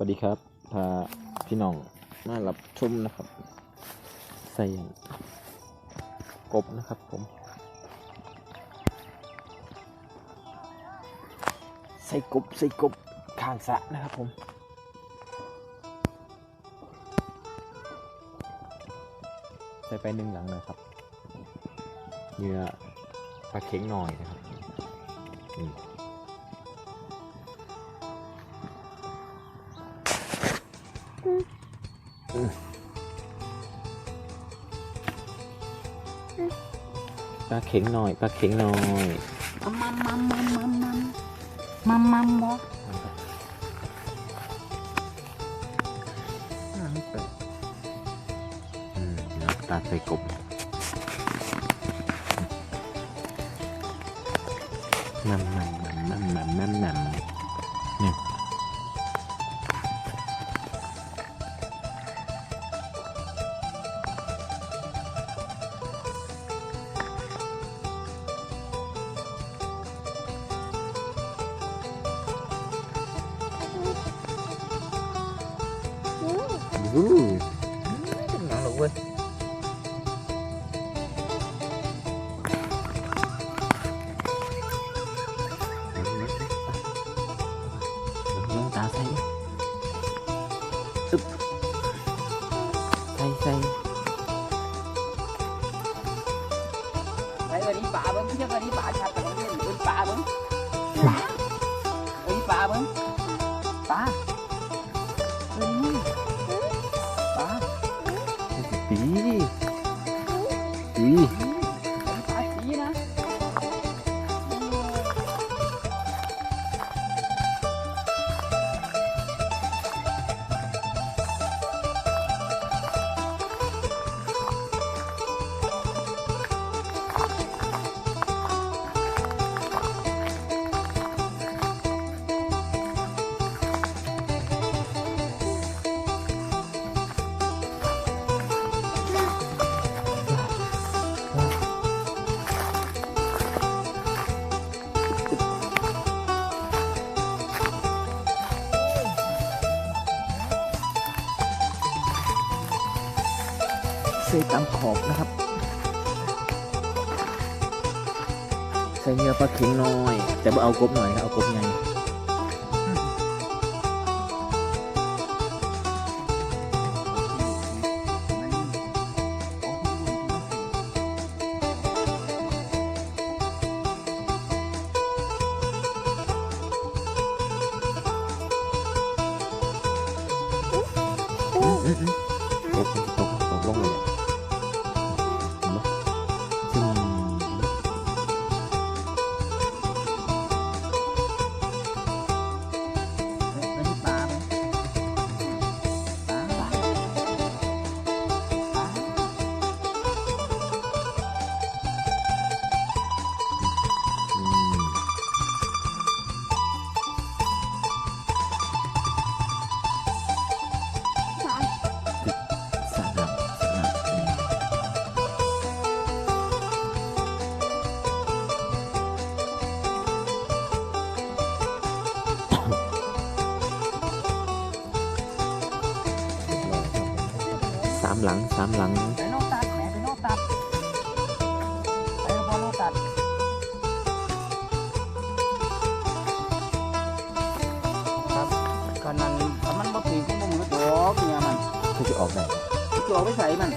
วัสดีครับ พาพี่น้องมารับชมนะครับ ใส่กบนะครับผม ใส่กบใส่กบข้างสะนะครับผมใส่ไปหนึ่งหลังนะครับ เนื้อปลาเค็งหน่อยนะครับ นี่ ปลาเข็งหน่อยปลาเข็งหน่อยมามามามมัมมัมมัมมัมมัมบ่ตาใส่กบมามามามมัมมัมมัมมัม Ừ. Ngọn lụa quên. ta thấy Úp. Thấy thấy. Thấy đi bà bấm, chứ đi bà chặt, đi bà bấm. ดีดี ใส่ตามขอบนะครับ ใส่เนื้อปลาเข็งน่อย แต่ว่าเอากบหน่อยครับเอากบใหญ่อืมอืามหลังสามหลังไปโนตัดแหมไปโนตัดไปบอลโนตัดครับก็นั้นถ้ามันบ่ถือก็บ่มือดอกเนี่ยมันก็จะออกได้จะเอาไปใส่มัน